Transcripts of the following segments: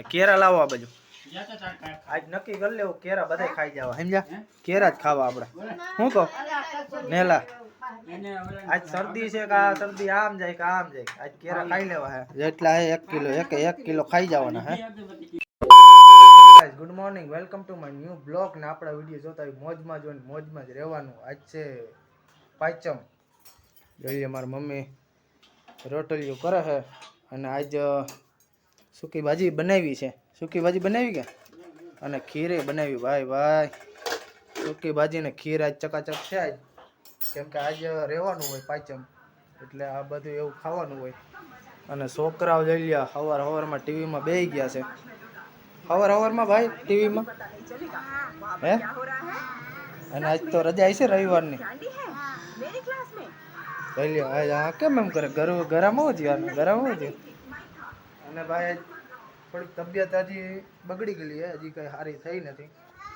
અને કેરા લાવો આ બાજુ. આજ નક્કી કરી લેવું કેરા બધાય ખાઈ જવા સમજ્યા? કેરા જ ખાવા આપણે શું કહો? નેલા. આજ શરદી છે કે આ શરદી આમ જાય કે આમ જાય? આજ કેરા ખાઈ લેવા હે. જેટલા હે એક કિલો એક એક કિલો ખાઈ જવાના હે. Good morning welcome to my new blog ને આપણા વીડિયો જોતા હોય મોજમાં જોઈને મોજમાં જ રહેવાનું. આજ છે પાંચમ. જોઈએ મારી મમ્મી રોટલીઓ કરે છે. અને આજ સૂકી ભાજી બનાવી છે. સૂકી ભાજી બનાવી કે? અને ખીરે બનાવી, ભાઈ ભાઈ. સૂકી ભાજી ને ખીર આજ ચકાચક છે આજ. કેમ કે આજ રહેવાનું હોય પાંચમ. એટલે આ બધું એવું ખાવાનું હોય. અને છોકરાઓ જઈ લ્યા સવાર સવારમાં ટીવીમાં બેસી ગયા છે. સવાર સવારમાં ભાઈ, ટીવીમાં? હે? અને આજ તો રજા આવી છે રવિવારની. જઈ લ્યો, આજ કેમ એમ કરે? ગરમ ગરમ હોવું થયું ગરમ હોવું અને ભાઈ થોડીક તબિયત હજી બગડી ગયેલી છે હજી કઈ સારી થઈ નથી.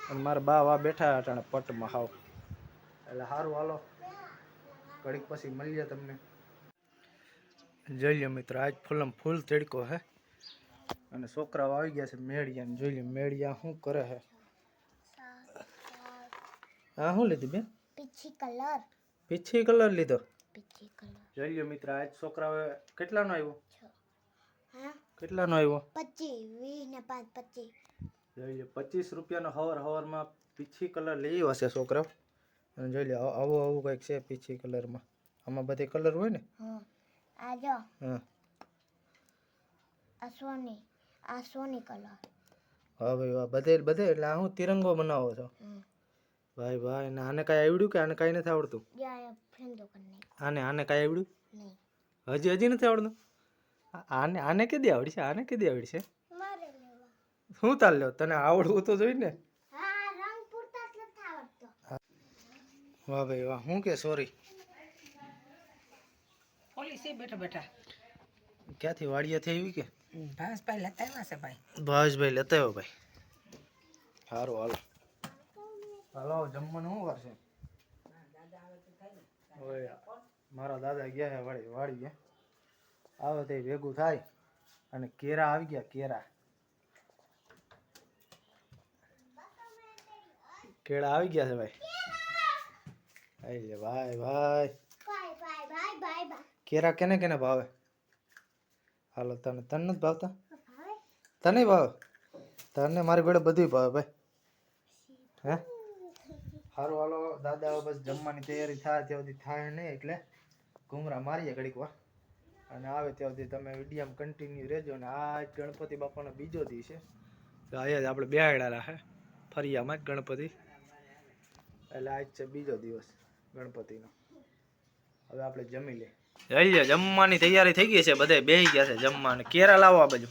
અને મારા બા વા બેઠા હતા પટમાં હાવ. એટલે સારું હાલો. ઘડીક પછી મળીએ તમને. જોઈ મિત્ર આજ ફૂલમ ફૂલ તડકો હે. અને છોકરાઓ આવી ગયા છે મેળિયા ને જોઈ લ્યો મેળિયા શું કરે હે. હા શું લીધું બેન? પીછી કલર. પીછી કલર લીધો? પીછી કલર. જોઈ લો મિત્ર આજ છોકરાઓ કેટલાનો આવ્યો? હા? કેટલાનો આવ્યો? પચી વીસ ને પાંચ પચી જોઈ લો પચીસ રૂપિયાનો હવર હવરમાં પીછી કલર લઈ હશે છે છોકરાઓ અને જોઈ લે આવું આવું કંઈક છે પીછી કલરમાં. આમાં બધી કલર હોય ને? હા આ જો. હા. આ સોની આ સોની કલર. હા ભાઈ વાહ. બધે બધે એટલે આ હું તિરંગો બનાવો છો? ભાઈ ભાઈ ને આને કાંઈ આવડ્યું કે આને કાંઈ નથી આવડતું? આને આને કાંઈ આવડ્યું? હજી હજી નથી આવડતું? આને આને કેદી આવડશે આને કેદી આવડશે છે? શું તાલ લ્યો તને આવડવું તો જોઈ ને. હા રંગ પૂરતા જ નથી આવડતો. વાહ ભાઈ વાહ. હું કે સોરી? પોલીસે બેઠા બેઠા. ક્યાંથી? વાડિયાથી આવી કે? ભાવેશભાઈ ભાઈ લેતા આવ્યા છે ભાઈ. ભાવેશભાઈ લેતા આવ્યો ભાઈ. સારું હાલો. હાલો જમવાનું શું કરશે? ઓય, મારા દાદા ગયા છે વાડી વાડી ગયા. આવે તે ભેગું થાય. અને કેરા આવી ગયા, કેરા. કેળા આવી ગયા છે ભાઈ. આઈ ભાઈ ભાઈ. કેરા કેને કેને ભાવે? હાલો, તને તને નથી ભાવતા? તને ભાવે? તને મારી જોડે બધું ભાવે ભાઈ. હે? સારું હાલો, દાદા બસ જમવાની તૈયારી થાય ત્યાં સુધી થાય નહીં એટલે ઘૂમરા મારીએ ઘડીક વાર. અને આવે ત્યાં સુધી તમે વિડીયામાં કન્ટિન્યુ રહેજો અને આ ગણપતિ બાપાનો બીજો દી છે. તો અહીંયા જ આપણે બેહાડેલા રાખે ફરિયામાં જ ગણપતિ. એટલે આજ છે બીજો દિવસ ગણપતિનો. હવે આપણે જમી લઈએ. જઈ લે જમવાની તૈયારી થઈ ગઈ છે બધે બેહી ગયા છે જમવાને કેરા લાવવા બાજુ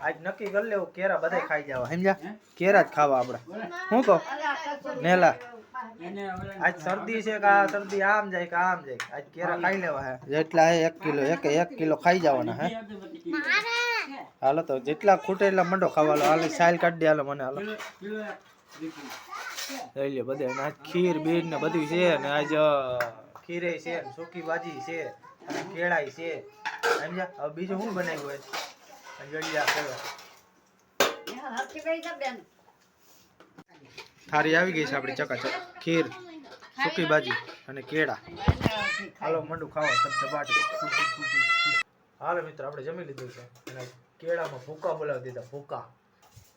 આજ નક્કી કરી લેવું કેરા બધા ખાઈ જવા. સમજ્યા કેરા જ ખાવા આપણે. શું કહો? નેલા. આજ શરદી છે કે આ શરદી આમ જાય કે આમ જાય. આજ કેરા ખાઈ લેવા હે. જેટલા હે એક કિલો એક એક કિલો ખાઈ જવાના હે. હાલો તો જેટલા ખૂટે એટલા મંડો ખાવાનો. હાલો સાઈલ કાઢી દે હાલો મને હાલો. લઈ લે બધે. આજ ખીર બીર ને બધું છે. ને આજ ખીરે છે ને સૂકી ભાજી છે અને કેળાઈ છે. સમજ્યા હવે બીજું શું બનાવ્યું હોય? જડિયા કેળા થારી આવી ગઈ છે આપણી ચકાચક. ખીર, સૂકી ભાજી અને કેળા. હાલો, મંડું ખાવા સબ હાલો મિત્ર, આપણે જમી લીધું છે. અને કેળામાં ભૂકા બોલાવી દીધા, ભૂકા.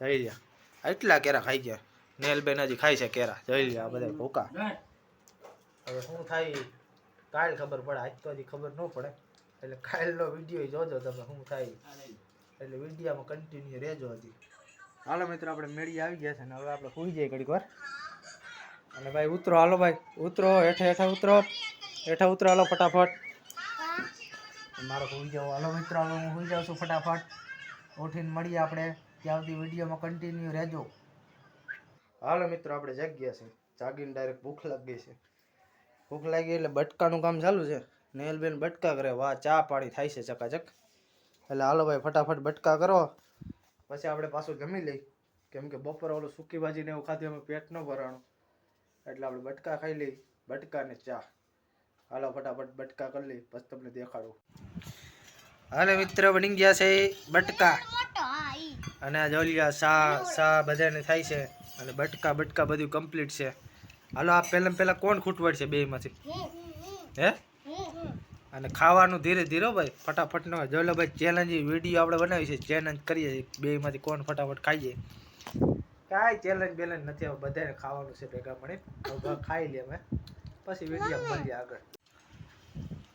જઈ ગયા એટલા કેરા ખાઈ ગયા. નેલબેન હજી ખાય છે કેરા. જઈ આ બધા ભૂકા. હવે શું થાય કાલ ખબર પડે, આજ તો હજી ખબર ન પડે. એટલે કાલનો વીડિયો જોજો તમે, શું થાય એટલે વિડીયામાં કન્ટિન્યુ રહેજો હજી. હાલો મિત્રો, આપણે મેળી આવી ગયા છે ને હવે આપણે સુઈ જઈએ ઘડીક વાર. અને ભાઈ ઉતરો, હાલો ભાઈ, ઉતરો, હેઠે હેઠે ઉતરો હેઠે ઉતરો, હાલો ફટાફટ. મારો સુઈ જાવ હાલો મિત્રો, હવે હું સુઈ જાઉં છું ફટાફટ. ઉઠીને મળીએ આપણે, ત્યાં સુધી વિડીયોમાં કન્ટિન્યુ રહેજો. હાલો મિત્રો, આપણે જાગ્યા છે. જાગીને ડાયરેક્ટ ભૂખ લાગી છે. ભૂખ લાગી એટલે બટકાનું કામ ચાલુ છે. નેલબેન બટકા કરે, વાહ, ચા પાણી થાય છે ચકાચક. એટલે હાલો ભાઈ, ફટાફટ બટકા કરો. પછી આપણે પાછું જમી લઈ કેમ કે બપોરે ઓલું સૂકી ભાજી ને એવું ખાધી અમે પેટ ન ભરાણું. એટલે આપણે બટકા ખાઈ લઈ બટકા ને ચા. હાલો, ફટાફટ બટકા કરી લઈ પછી તમને દેખાડું. હાલે મિત્ર, બની ગયા છે બટકા. અને આ જોલિયા સા સા બધાને થાય છે. અને બટકા બટકા બધું કમ્પ્લીટ છે. હાલો, આ પહેલાં પહેલાં કોણ ખૂટવાડ છે બેમાંથી? હે? અને ખાવાનું ધીરે ધીરે ભાઈ, ફટાફટ ન હોય. જોલો ભાઈ ચેલેન્જ વીડિયો આપણે બનાવી છે ચેલેન્જ કરીએ છીએ. બેમાંથી કોણ ફટાફટ ખાઈએ? કાંઈ ચેલેન્જ બેલેન્જ નથી હવે બધાને ખાવાનું છે ભેગા મળી ખાઈ લઈએ અમે. પછી વીડિયો મળીએ આગળ.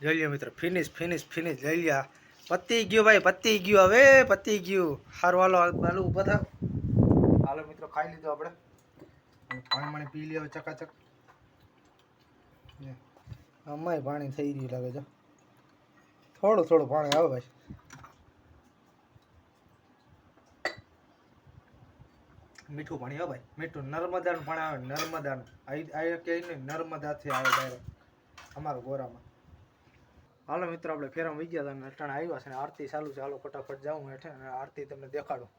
જોઈ લ્યો મિત્રો ફિનિશ ફિનિશ ફિનિશ લઈ લ્યા પતી ગયું ભાઈ, પતી ગયું હવે, પતી ગયું. સારું હાલો હાલો ઊભા થાવ. હાલો મિત્રો, ખાઈ લીધું આપણે. પાણી પાણી પી લ્યો, ચકાચક. અમાય પાણી થઈ ગયું લાગે છે. થોડું થોડું પાણી આવે ભાઈ મીઠું પાણી આવે ભાઈ. મીઠું નર્મદાનું પાણી આવે, નર્મદાનું. આ આ કે નહીં, નર્મદાથી આવે ડાયરેક્ટ અમારા ગોરામાં. હાલો મિત્રો, આપણે ફેરમ વી ગયા હતા અટાણે આવ્યા છે અને આરતી ચાલુ છે. હાલો ફટાફટ જાઉં હેઠે અને આરતી તમને દેખાડું.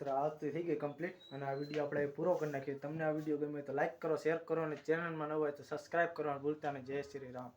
જય આ થઈ ગઈ કમ્પ્લીટ અને આ વીડિયો આપણે પૂરો કરી નાખીએ. તમને આ વીડિયો ગમે તો લાઇક કરો શેર કરો અને ચેનલમાં ન હોય તો સબસ્ક્રાઈબ કરવાનું ભૂલતા અને જય શ્રી રામ.